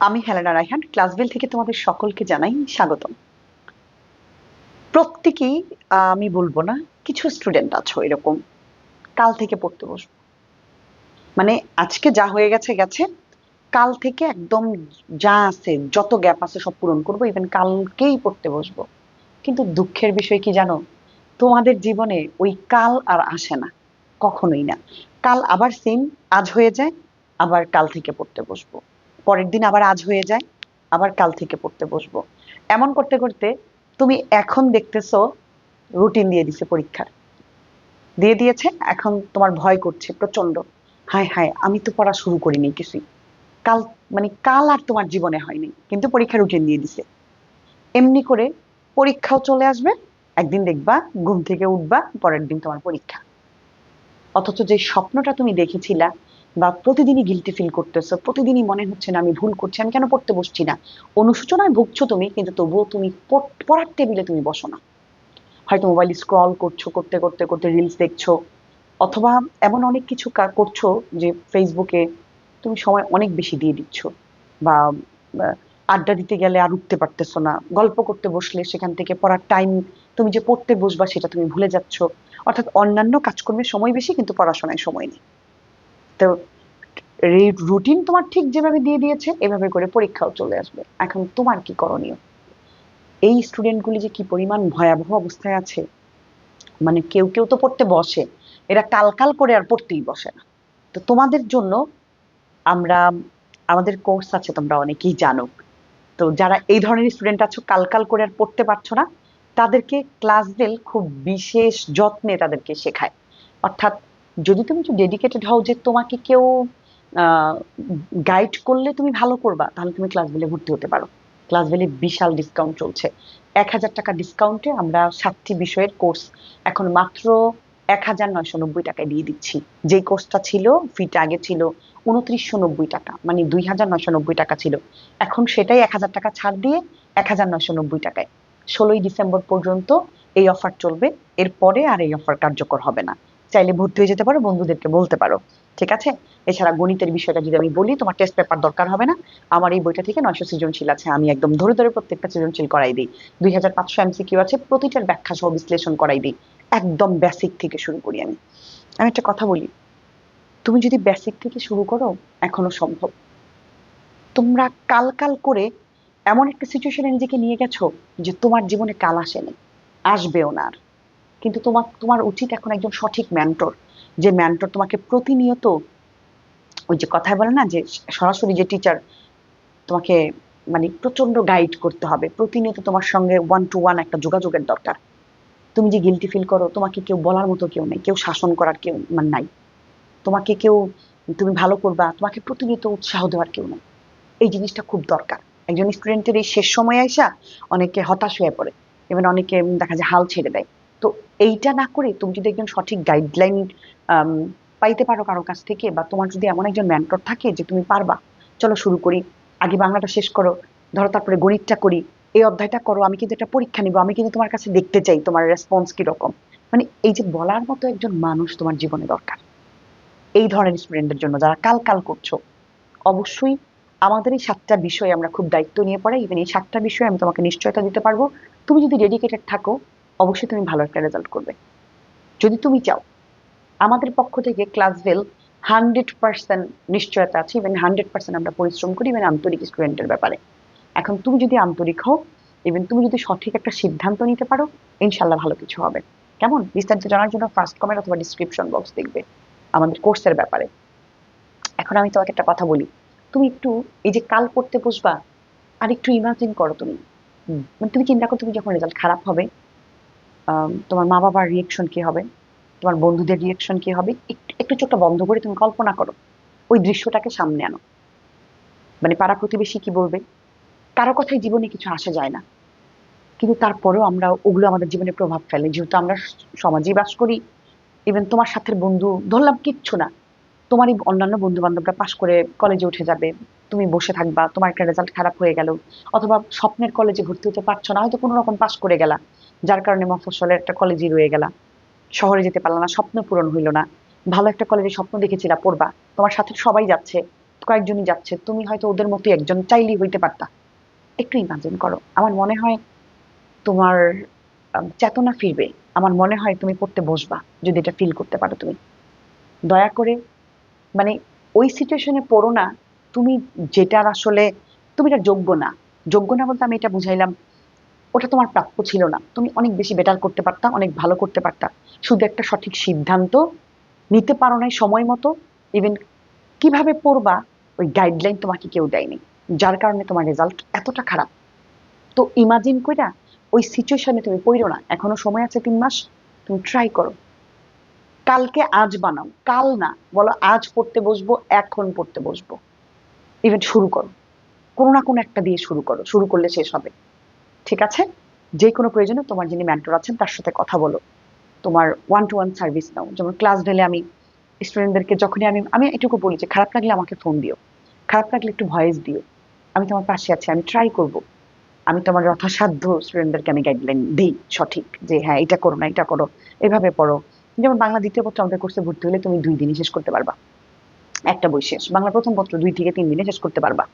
আমি হেলেনা রায়হান ক্লাসবেল থেকে তোমাদের সকলকে জানাই স্বাগতম। প্রত্যেকেই আমি বলব না, কিছু স্টুডেন্ট আছো এরকম। কাল থেকে পড়তে বসবো। মানে আজকে যা হয়ে গেছে গেছে। কাল থেকে একদম যা আছে, যত গ্যাপ আছে সব পূরণ করব। ইভেন কালকেই পড়তে বসবো। কিন্তু দুঃখের বিষয় কি জানো? তোমাদের জীবনে ওই কাল আর আসে না। কখনোই না। কাল আবার সেম আজ হয়ে যায়, আবার কাল থেকে পড়তে বসবো। পরের দিন আবার আজ হয়ে যায়, আবার কাল থেকে পড়তে বসবো। এমন করতে করতে তুমি এখন দেখতেছো রুটিন দিয়ে দিছে পরীক্ষার। দিয়ে দিয়েছে, এখন তোমার ভয় করছে প্রচণ্ড হায় হায়, আমি তো পড়া শুরু করিনি কিছুই। কাল মানে কাল আর তোমার জীবনে হয়নি, কিন্তু পরীক্ষা রুটিন দিয়ে দিছে। এমনি করে পরীক্ষাও চলে আসবে, একদিন দেখবা, ঘুম থেকে উঠবা, পরের দিন তোমার পরীক্ষা। অথচ যে স্বপ্নটা তুমি দেখেছিলা বা প্রতিদিনই গিলটি ফিল করতেছো, প্রতিদিনই মনে হচ্ছে না আমি ভুল করছি, আমি কেন পড়তে বসছি না? অনুশোচনায় ভুগছো তুমি, কিন্তু তবুও তুমি পড়ার টেবিলে তুমি বসো না। হয়তো মোবাইল স্ক্রল করছ, করতে করতে করতে রিলস দেখছ, অথবা এমন অনেক কিছু করছ যে ফেসবুকে তুমি সময় অনেক বেশি দিয়ে দিচ্ছ, বা আড্ডা দিতে গেলে আর উঠতে পারতেছো না, গল্প করতে বসলে সেখান থেকে পড়ার টাইম তুমি যে পড়তে বসবা সেটা তুমি ভুলে যাচ্ছ, অর্থাৎ অন্যান্য কাজকর্মের সময় বেশি কিন্তু পড়াশোনায় সময় নেই। তো রুটিন তোমার ঠিক যেভাবে দিয়ে দিয়েছে, এভাবে করে পরীক্ষাও চলে আসবে। এখন তোমার কি করণীয়? এই স্টুডেন্টগুলি যে কি পরিমাণ ভয়াবহ অবস্থায় আছে মানে কেউ কেউ তো পড়তে বসে, এরা কালকাল করে আর পড়তেই বসে না। তো তোমাদের জন্য আমরা, আমাদের কোর্স আছে, তোমরা অনেকেই জানো। তো যারা এই ধরনের স্টুডেন্ট আছো, কালকাল করে আর পড়তে পারছ না, তাদেরকে ক্লাস খুব বিশেষ যত্নে তাদেরকে শেখায়। অর্থাৎ যদি তুমি একটু ডেডিকেটেড হও যে তোমাকে কেউ গাইড করলে তুমি ভালো করবা, তাহলে তুমি ক্লাস বেলে ভর্তি হতে পারো। ক্লাস বেলে বিশাল ডিসকাউন্ট চলছে। এক হাজার টাকা ডিসকাউন্টে আমরা সাতটি বিষয়ের কোর্স এখন মাত্র এক হাজার নয়শো নব্বই টাকায় দিয়ে দিচ্ছি। যেই কোর্সটা ছিল ফিটা আগে ছিল উনত্রিশশো নব্বই টাকা মানে দুই হাজার নয়শো নব্বই টাকা ছিল। এখন সেটাই এক হাজার টাকা ছাড় দিয়ে এক হাজার নয়শো নব্বই টাকায়। ষোলোই ডিসেম্বর পর্যন্ত এই অফার চলবে, এরপরে আর এই অফার কার্যকর হবে না। চাইলে ভর্তি হয়ে যেতে পারো, বন্ধুদেরকে বলতে পারো। ঠিক আছে? এছাড়া গণিতের বিষয়টা যদি আমি বলি, তোমার টেস্ট পেপার দরকার হবে না। আমার এই বইটা থেকে নয়শো সৃজনশীল আছে, আমি একদম ধরে ধরে প্রত্যেকটা সৃজনশীল করাই দিই। দুই হাজার পাঁচশো এমসিকিউ আছে, প্রতিটার ব্যাখ্যা সহ বিশ্লেষণ করাই দিই। একদম বেসিক থেকে শুরু করি আমি। আমি একটা কথা বলি, তুমি যদি বেসিক থেকে শুরু করো, এখনও সম্ভব। তোমরা কাল কাল করে এমন একটা সিচুয়েশনে নিজেকে নিয়ে গেছো যে তোমার জীবনে কাল আসেনি, আসবেও না আর। কিন্তু তোমার তোমার উচিত এখন একজন সঠিক ম্যান্টর যে ম্যান্টর তোমাকে প্রতিনিয়ত ওই যে কথায় বলে না যে সরাসরি যে টিচার তোমাকে মানে প্রচণ্ড গাইড করতে হবে, প্রতিনিয়ত তোমার সঙ্গে ওয়ান টু ওয়ান একটা যোগাযোগের দরকার। তুমি যে গিলটি ফিল করো, তোমাকে কেউ বলার মতো কেউ নেই, কেউ শাসন করার কেউ মানে নাই। তোমাকে কেউ, তুমি ভালো করবা, তোমাকে প্রতিনিয়ত উৎসাহ দেওয়ার কেউ নেই। এই জিনিসটা খুব দরকার। একজন স্টুডেন্টের এই শেষ সময়ে আইসা অনেকে হতাশ হয়ে পড়ে এবং অনেকে দেখা যায় হাল ছেড়ে দেয়। তো এইটা না করে তুমি যদি একজন সঠিক গাইডলাইন পাইতে পারো কারও কাছ থেকে বা তোমার যদি এমন একজন মেন্টর থাকে যে তুমি পারবা, চলো শুরু করি, আগে বাংলাটা শেষ করো, ধরো তারপরে গণিতটা করি, এই অধ্যায়টা করো, আমি কিন্তু একটা পরীক্ষা নিব, আমি কিন্তু তোমার কাছে দেখতে চাই তোমার রেসপন্স কীরকম। মানে এই যে বলার মতো একজন মানুষ তোমার জীবনে দরকার। এই ধরনের স্টুডেন্টদের জন্য যারা কাল কাল করছ, অবশ্যই আমাদের এই সাতটা বিষয়ে আমরা খুব দায়িত্ব নিয়ে পড়াই ইভেন এই সাতটা বিষয়ে আমি তোমাকে নিশ্চয়তা দিতে পারব। তুমি যদি ডেডিকেটেড থাকো, অবশ্যই তুমি ভালো একটা রেজাল্ট করবে। যদি তুমি চাও আমাদের পক্ষ থেকে ক্লাসভেল হান্ড্রেড পার্সেন্ট নিশ্চয়তা আছে ইভেন হান্ড্রেড পার্সেন্ট আমরা পরিশ্রম করি ইভেন আন্তরিক স্টুডেন্টের ব্যাপারে। এখন তুমি যদি আন্তরিক হও ইভেন তুমি যদি সঠিক একটা সিদ্ধান্ত নিতে পারো ইনশাল্লাহ ভালো কিছু হবে। কেমন? বিস্তারিত জানার জন্য ফার্স্ট কমেন্ট অথবা ডিসক্রিপশন বক্স দেখবে আমাদের কোর্সের ব্যাপারে। এখন আমি তোমাকে একটা কথা বলি। তুমি একটু এই যে কাল পড়তে বসবা আর একটু ইমাজিন করো তুমি। মানে তুমি চিন্তা করো তুমি যখন রেজাল্ট খারাপ হবে তোমার মা বাবার রিয়েকশন কি হবে? তোমার বন্ধুদের রিয়েকশন কি হবে? একটু চোখটা বন্ধ করে তুমি কল্পনা করো। ওই দৃশ্যটাকে সামনে আনো। মানে পাড়া প্রতিবেশী কি বলবে? কারও কথাই জীবনে কিছু আসা যায় না। কিন্তু তারপরেও আমরা ওগুলো আমাদের জীবনে প্রভাব ফেলে। যেহেতু আমরা সমাজেই বাস করি ইভেন তোমার সাথে বন্ধু, ধরলাম কিচ্ছু না। তোমারই অন্যান্য বন্ধু বান্ধবরা পাশ করে কলেজে উঠে যাবে। তুমি বসে থাকবা, তোমার একটা রেজাল্ট খারাপ হয়ে গেল। অথবা স্বপ্নের কলেজে ভর্তি হতে পারছ না, হয়তো কোনো রকম পাশ করে গেলা। যার কারণে মফস্বলের একটা কলেজই রয়ে গেলা। শহরে যেতে পারলা না, স্বপ্ন পূরণ হইল না। ভালো একটা কলেজে স্বপ্ন দেখেছিলা, পড়বা। তোমার সাথে সবাই যাচ্ছে, কয়েকজনই যাচ্ছে। তুমি হয়তো ওদের মতো একজন চাইলেই হইতে পারতা। একটু ইমাজিন করো, আমার মনে হয় তোমার চেতনা ফিরবে। আমার মনে হয় তুমি পড়তে বসবা, যদি এটা ফিল করতে পারো তুমি। দয়া করে মানে ওই সিচুয়েশনে পড়ো না। তুমি যেটার আসলে, তুমি এটা যোগ্য না। যোগ্য না বলতে আমি এটা বুঝাইলাম ওটা তোমার প্রাপ্য ছিল না। তুমি অনেক বেশি বেটার করতে পারতা, অনেক ভালো করতে পারতা। শুধু একটা সঠিক সিদ্ধান্ত নিতে পারো নাই সময় মতো ইভেন কীভাবে পড়বা, ওই গাইডলাইন তোমাকে কেউ দেয়নি। যার কারণে তোমার রেজাল্ট এতটা খারাপ। তো ইমাজিন কইরা ওই সিচুয়েশনে তুমি পড়ো না। এখনও সময় আছে তিন মাস, তুমি ট্রাই করো। কালকে আজ বানাও। কাল না, বলো আজ পড়তে বসবো, এখন পড়তে বসবো। ইভেন শুরু করো। কোনো না কোনো একটা দিয়ে শুরু করো। শুরু করলে শেষ হবে। ঠিক আছে? যে কোনো প্রয়োজনে তোমার যিনি মেন্টর আছেন, তার সাথে কথা বলো। তোমার ওয়ান টু ওয়ান সার্ভিস নাও। যেমন ক্লাস ঢেলে আমি স্টুডেন্টদেরকে যখনই আমি আমি এটুকু বলি যে, খারাপ লাগলে আমাকে ফোন দিও। খারাপ লাগলে একটু ভয়েস দিও। আমি তোমার পাশে আছি, আমি ট্রাই করব। আমি তোমার যথাসাধ্য স্টুডেন্টদেরকে আমি গাইডলাইন দিই সঠিক যে হ্যাঁ এটা করো না, এটা করো। এভাবে পড়ো। যেমন বাংলা দ্বিতীয় পত্র আমাদের কোর্সে ভর্তি হলে তুমি দুই দিনই শেষ করতে পারবা। একটা বই শেষ। বাংলা প্রথম পত্র দুই থেকে তিন দিনে শেষ করতে পারবা।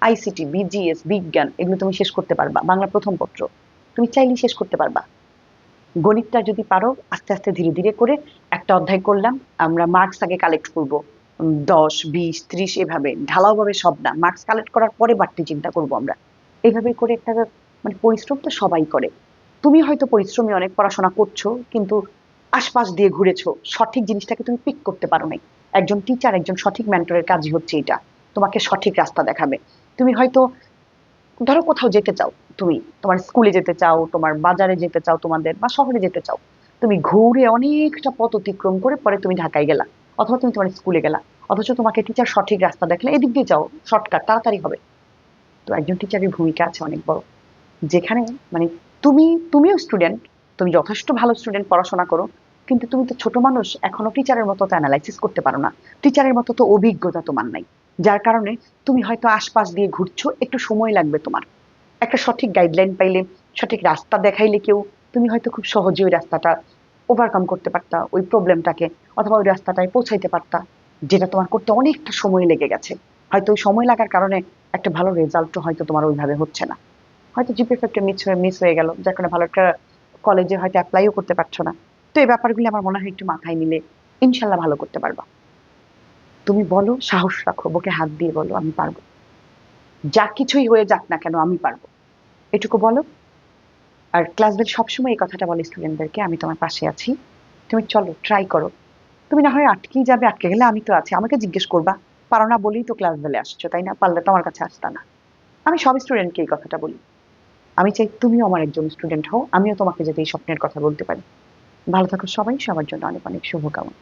আইসিটি বিজিএস বিজ্ঞান, এগুলো তুমি শেষ করতে পারবা, বাংলা প্রথম পত্র। তুমি চাইলেই শেষ করতে পারবা। গণিতটা যদি পারো, আস্তে আস্তে ধীরে ধীরে করে একটা অধ্যায় করলাম, আমরা মার্কস আগে কালেক্ট করব। দশ, বিশ, ত্রিশ, এভাবে। ঢালাওভাবে সব না। মার্কস কালেক্ট করার পরে বাড়তি চিন্তা করব আমরা। এইভাবে করে একটা মানে পরিশ্রম তো সবাই করে। তুমি হয়তো পরিশ্রমী অনেক পড়াশোনা করছ, কিন্তু আশপাশ দিয়ে ঘুরেছো। সঠিক জিনিসটাকে তুমি পিক করতে পারো নাই। একজন টিচার একজন সঠিক মেন্টরের কাজই হচ্ছে এটা। তোমাকে সঠিক রাস্তা দেখাবে। তুমি হয়তো, ধরো কোথাও যেতে চাও, তুমি তোমার স্কুলে যেতে চাও, তোমার বাজারে যেতে চাও, তোমাদের, বা শহরে যেতে চাও, তুমি ঘুরে অনেকটা পথ অতিক্রম করে পরে তুমি ঢাকায় গেলা, অথবা তুমি তোমার স্কুলে গেলা, অথচ তোমাকে টিচার সঠিক রাস্তা দেখলে এদিক দিয়ে যাও শর্টকাট তাড়াতাড়ি হবে। তো একজন টিচারের ভূমিকা আছে অনেক বড়। যেখানে মানে তুমি, তুমিও স্টুডেন্ট তুমি যথেষ্ট ভালো স্টুডেন্ট পড়াশোনা করো কিন্তু তুমি তো ছোট মানুষ, এখনও টিচারের মতো তো অ্যানালাইসিস করতে পারো না। টিচারের মতো তো অভিজ্ঞতা তোমার নাই। যার কারণে তুমি হয়তো আশপাশ দিয়ে ঘুরছো, একটু সময় লাগবে তোমার। একটা সঠিক গাইডলাইন পাইলে, সঠিক রাস্তা দেখাইলে কেউ, তুমি হয়তো খুব সহজে ওই রাস্তাটা ওভারকাম করতে পারতা, ওই প্রবলেমটাকে অথবা ওই রাস্তাটায় পৌঁছাইতে পারতা, যেটা তোমার করতে অনেকটা সময় লেগে গেছে। হয়তো ওই সময় লাগার কারণে একটা ভালো রেজাল্টও হয়তো তোমার ওইভাবে হচ্ছে না। হয়তো জিপিএফ একটা মিস হয়ে মিস হয়ে গেল, যার কারণে ভালো একটা কলেজে হয়তো অ্যাপ্লাইও করতে পারছ না। তো এই ব্যাপারগুলি আমার মনে হয় একটু মাথায় নিলে ইনশাল্লাহ ভালো করতে পারবা। তুমি বলো, সাহস রাখো, বুকে হাত দিয়ে বলো, আমি পারব। যা কিছুই হয়ে যাক না কেন, আমি পারব। এটুকু বলো। আর ক্লাস বেল সবসময় এই কথাটা বলে স্টুডেন্টদেরকে, আমি তোমার পাশে আছি। তুমি চলো ট্রাই করো। তুমি না হয় আটকেই যাবে, আটকে গেলে আমি তো আছি। আমাকে জিজ্ঞেস করবা, পারো না বলেই তো ক্লাস বেলে আসছো, তাই না? পারলে তো আমার কাছে আসতা না। আমি সব স্টুডেন্টকে এই কথাটা বলি। আমি চাই তুমিও আমার একজন স্টুডেন্ট হও, আমিও তোমাকে যাতে এই স্বপ্নের কথা বলতে পারি। ভালো থাকো সবাই সবার জন্য অনেক অনেক শুভকামনা।